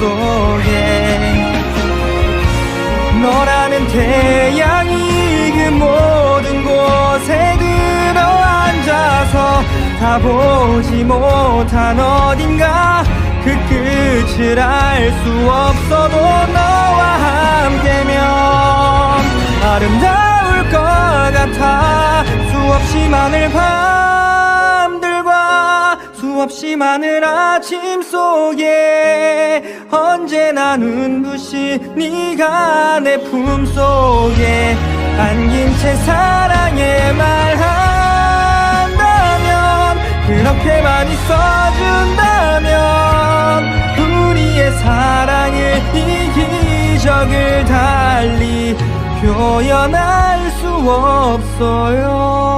속에 너라는 태양이 그 모든 곳에 들어 앉아서 다 보지 못한 어딘가 그 끝을 알 수 없어도 너와 함께면 아름다울 것 같아 수없이 많을 밤들과 수없이 많은 아침 속에 언제나 눈부신 네가 내 품속에? 안긴 채 사랑의 말한다면 그렇게만 있어준다면 우리의 사랑을 이 기적을 달리 표현할 수 없어요